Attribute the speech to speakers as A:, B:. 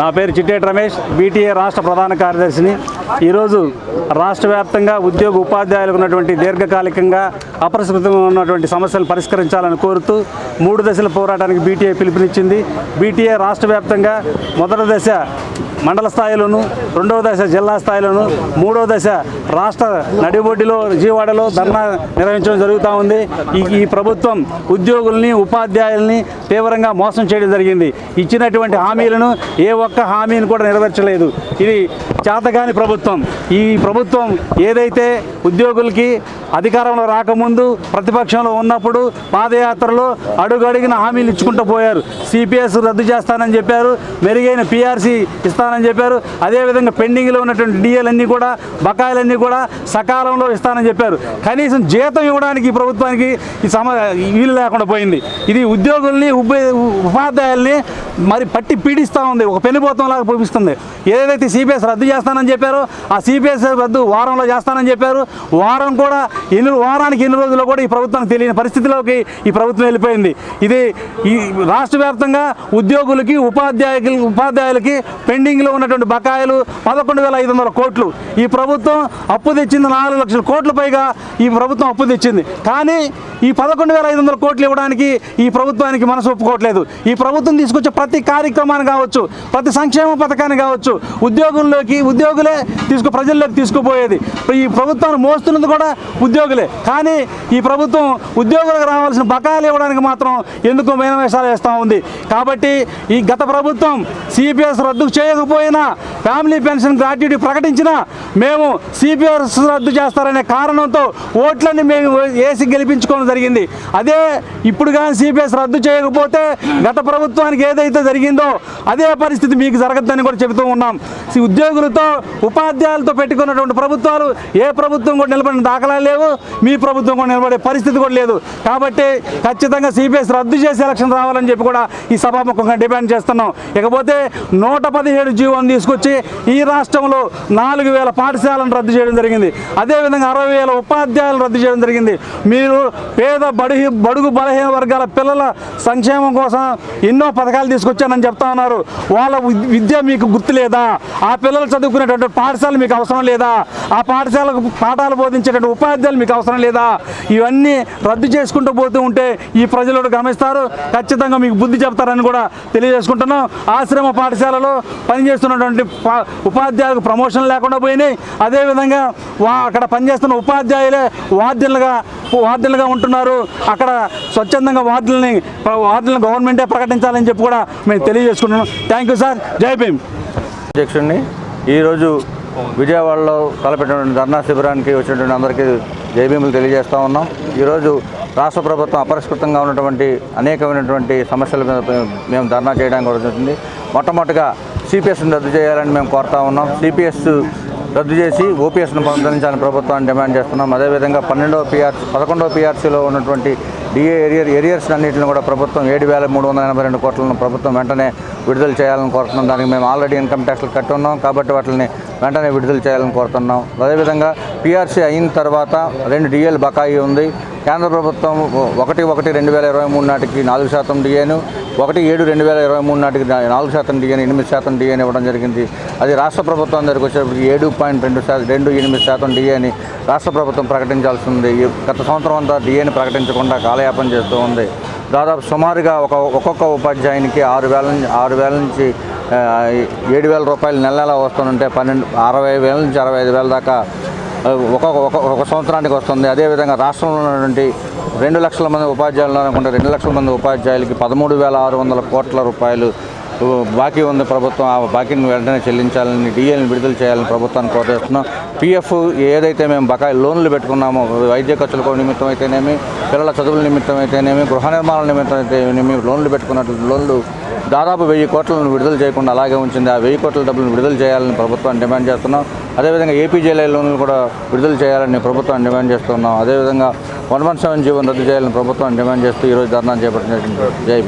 A: నా పేరు చిట్టేటి రమేష్ బీటీఏ రాష్ట్ర ప్రధాన కార్యదర్శిని. ఈరోజు రాష్ట్ర వ్యాప్తంగా ఉద్యోగ ఉపాధ్యాయులకు ఉన్నటువంటి దీర్ఘకాలికంగా అపరిష్కృతంగా ఉన్నటువంటి సమస్యలు పరిష్కరించాలని కోరుతూ మూడు దశల పోరాటానికి బీటీఏ పిలుపునిచ్చింది. బీటీఏ రాష్ట్ర వ్యాప్తంగా మొదటి దశ మండల స్థాయిలోను రెండవ దశ జిల్లా స్థాయిలోను మూడవ దశ రాష్ట్ర నడిబొడ్డిలో విజయవాడలో ధర్నా నిర్వహించడం జరుగుతూ ఉంది. ఈ ఈ ప్రభుత్వం ఉద్యోగుల్ని ఉపాధ్యాయుల్ని తీవ్రంగా మోసం చేయడం జరిగింది. ఇచ్చినటువంటి హామీలను ఏ ఒక్క హామీని కూడా నెరవేర్చలేదు. ఇది చేతగాని ప్రభుత్వం. ఈ ప్రభుత్వం ఏదైతే ఉద్యోగులకి అధికారంలో రాకముందు ప్రతిపక్షంలో ఉన్నప్పుడు పాదయాత్రలో అడుగడిగిన హామీలు ఇచ్చుకుంటూ పోయారు. సిపిఎస్ రద్దు చేస్తానని చెప్పారు. మెరుగైన పిఆర్సీ ఇస్తానని చెప్పారు. అదేవిధంగా పెండింగ్లో ఉన్నటువంటి డిఏలన్నీ కూడా బకాయిలన్నీ కూడా సకాలంలో ఇస్తానని చెప్పారు. కనీసం జీతం ఇవ్వడానికి ఈ ప్రభుత్వానికి ఈ సమ వీలు లేకుండా పోయింది. ఇది ఉద్యోగుల్ని ఉప ఉపాధ్యాయుల్ని మరి పట్టి పీడిస్తూ ఉంది. ఒక పెనుభూతంలాగా చూపిస్తుంది ఏదైతే సిపిఎస్ రద్దు చేస్తానని చెప్పారు. ఆ సిపిఎస్ రద్దు వారంలో చేస్తానని చెప్పారు. వారం కూడా ఎన్ని వారానికి ఎన్ని రోజుల్లో కూడా ఈ ప్రభుత్వానికి తెలియని పరిస్థితిలోకి ఈ ప్రభుత్వం వెళ్ళిపోయింది. ఇది ఈ రాష్ట్ర వ్యాప్తంగా ఉద్యోగులకి ఉపాధ్యాయులకి ఉపాధ్యాయులకి పెండింగ్లో ఉన్నటువంటి బకాయిలు పదకొండు వేల ఐదు వందల కోట్లు. ఈ ప్రభుత్వం అప్పు తెచ్చింది నాలుగు లక్షల కోట్ల పైగా ఈ ప్రభుత్వం అప్పు తెచ్చింది. కానీ ఈ పదకొండు వేల ఐదు వందల కోట్లు ఇవ్వడానికి ఈ ప్రభుత్వానికి మనసు ఒప్పుకోవట్లేదు. ఈ ప్రభుత్వం తీసుకొచ్చే ప్రతి కార్యక్రమాన్ని కావచ్చు ప్రతి సంక్షేమ పథకాన్ని కావచ్చు ఉద్యోగుల్లోకి ఉద్యోగులే తీసుకు ప్రజల్లోకి తీసుకుపోయేది. ఈ ప్రభుత్వాన్ని మోస్తున్నది కూడా ఉద్యోగులే. కానీ ఈ ప్రభుత్వం ఉద్యోగులకు రావాల్సిన బకాయిలు ఇవ్వడానికి మాత్రం ఎందుకు మేనవేషాలు వేస్తూ ఉంది? కాబట్టి ఈ గత ప్రభుత్వం సిపిఎస్ రద్దు చేయకపోయినా ఫ్యామిలీ పెన్షన్ గ్రాట్యుటీ ప్రకటించినా మేము సిపిఎస్ రద్దు చేస్తారనే కారణంతో ఓట్లన్నీ మేము వేసి గెలిపించుకోవడం జరిగింది. అదే ఇప్పుడు కానీ సిపిఎస్ రద్దు చేయకపోతే గత ప్రభుత్వానికి ఏదైతే జరిగిందో అదే పరిస్థితి మీకు జరగద్దని కూడా చెబుతూ ఉన్నాం. ఉద్యోగులు పేరుతో ఉపాధ్యాయులతో పెట్టుకున్నటువంటి ప్రభుత్వాలు ఏ ప్రభుత్వం కూడా నిలబడిన దాఖలాలు లేవు. మీ ప్రభుత్వం కూడా నిలబడే పరిస్థితి కూడా లేదు. కాబట్టి ఖచ్చితంగా సిపిఎస్ రద్దు చేసి ఎలక్షన్ రావాలని చెప్పి కూడా ఈ సభాముఖంగా డిమాండ్ చేస్తున్నాం. ఇకపోతే నూట పదిహేడు జీవోని తీసుకొచ్చి ఈ రాష్ట్రంలో నాలుగు వేల పాఠశాలను రద్దు చేయడం జరిగింది. అదేవిధంగా అరవై వేల ఉపాధ్యాయులు రద్దు చేయడం జరిగింది. మీరు పేద బడుగు బడుగు బలహీన వర్గాల పిల్లల సంక్షేమం కోసం ఎన్నో పథకాలు తీసుకొచ్చానని చెప్తా ఉన్నారు. వాళ్ళ విద్య మీకు గుర్తు లేదా ఆ పిల్లలు చదువుకునేటువంటి పాఠశాల మీకు అవసరం లేదా? ఆ పాఠశాలకు పాఠాలు బోధించేటువంటి ఉపాధ్యాయులు మీకు అవసరం లేదా? ఇవన్నీ రద్దు చేసుకుంటూ పోతూ ఉంటే ఈ ప్రజలు కూడా గమనిస్తారు. ఖచ్చితంగా మీకు బుద్ధి చెప్తారని కూడా తెలియజేసుకుంటున్నాం. ఆశ్రమ పాఠశాలలో పనిచేస్తున్నటువంటి ఉపాధ్యాయులకు ప్రమోషన్ లేకుండా పోయినాయి. అదేవిధంగా వా అక్కడ పనిచేస్తున్న ఉపాధ్యాయులే వార్డులుగా వార్డులుగా ఉంటున్నారు. అక్కడ స్వచ్ఛందంగా వార్డులని వార్డులను గవర్నమెంటే ప్రకటించాలని చెప్పి కూడా మేము తెలియజేసుకుంటున్నాం. Thank you sir. జై భీమ్.
B: అధ్యక్షుడిని ఈరోజు విజయవాడలో తలపెట్టినటువంటి ధర్నా శిబిరానికి వచ్చినటువంటి అందరికీ జైభీములు తెలియజేస్తూ ఉన్నాం. ఈరోజు రాష్ట్ర ప్రభుత్వం అపరిష్కృతంగా ఉన్నటువంటి అనేకమైనటువంటి సమస్యల మీద మేము ధర్నా చేయడానికి కూడా జరుగుతుంది. మొట్టమొదటిగా సిపిఎస్ను రద్దు చేయాలని మేము కోరుతా ఉన్నాం. సిపిఎస్ రద్దు చేసి ఓపీఎస్ను పొందించాలని ప్రభుత్వాన్ని డిమాండ్ చేస్తున్నాం. అదేవిధంగా పన్నెండవ పిఆర్సీ పదకొండవ పిఆర్సీలో ఉన్నటువంటి డిఏ ఏరియర్ ఏరియర్స్ అన్నింటిని కూడా ప్రభుత్వం ఏడు వేల మూడు వందల ఎనభై రెండు కోట్లను ప్రభుత్వం వెంటనే విడుదల చేయాలని కోరుతున్నాం. దానికి మేము ఆల్రెడీ ఇన్కమ్ ట్యాక్స్లు కట్టి ఉన్నాం కాబట్టి వాటిని వెంటనే విడుదల చేయాలని కోరుతున్నాం. అదేవిధంగా పిఆర్సీ అయిన తర్వాత రెండు డిఏలు బకాయి ఉంది. కేంద్ర ప్రభుత్వం ఒకటి ఒకటి రెండు వేల ఇరవై మూడు నాటికి నాలుగు శాతం డిఏను ఒకటి ఏడు రెండు వేల ఇరవై మూడు నాటికి నాలుగు శాతం డిఏని ఎనిమిది శాతం డిఏని ఇవ్వడం జరిగింది. అది రాష్ట్ర ప్రభుత్వం దగ్గరికి వచ్చేటప్పటికి ఏడు పాయింట్ రెండు శాతం రెండు ఎనిమిది శాతం డిఏని రాష్ట్ర ప్రభుత్వం ప్రకటించాల్సి ఉంది. గత సంవత్సరం అంతా డిఏని ప్రకటించకుండా కాలయాపన చేస్తూ ఉంది. దాదాపు సుమారుగా ఒక ఒక్కొక్క ఉపాధ్యాయునికి ఆరు వేల నుంచి ఆరు వేల నుంచి ఏడు వేల రూపాయలు నెల నెల వస్తుంటే పన్నెండు అరవై వేల నుంచి అరవై ఐదు వేల దాకా ఒక్కొక్క ఒక ఒక సంవత్సరానికి వస్తుంది. అదేవిధంగా రాష్ట్రంలో ఉన్నటువంటి రెండు లక్షల మంది ఉపాధ్యాయులు అనుకుంటే రెండు లక్షల మంది ఉపాధ్యాయులకి పదమూడు వేల ఆరు వందల కోట్ల రూపాయలు బాకీ ఉంది ప్రభుత్వం. ఆ బాకీని వెంటనే చెల్లించాలని డిఏని విడుదల చేయాలని ప్రభుత్వాన్ని కోరుతున్నాం పిఎఫ్ ఏదైతే మేము బకాయి లోన్లు పెట్టుకున్నామో వైద్య ఖర్చుల నిమిత్తం అయితేనేమి పిల్లల చదువుల నిమిత్తం అయితేనేమి గృహ నిర్మాణాల నిమిత్తం అయితేనేమి లోన్లు పెట్టుకున్నట్టు లోన్లు దాదాపు వెయ్యి కోట్లను విడుదల చేయకుండా అలాగే ఉంచింది. ఆ వెయ్యి కోట్ల డబ్బులను విడుదల చేయాలని ప్రభుత్వాన్ని డిమాండ్ చేస్తున్నాం. అదేవిధంగా ఏపీజేలై లోన్లు కూడా విడుదల చేయాలని ప్రభుత్వాన్ని డిమాండ్ చేస్తున్నాం. అదేవిధంగా వన్ వన్ సెవెన్ జీవన్ రద్దు చేయాలని ప్రభుత్వాన్ని డిమాండ్ చేస్తూ ఈరోజు ధర్నా చేపట్టినటువంటి జై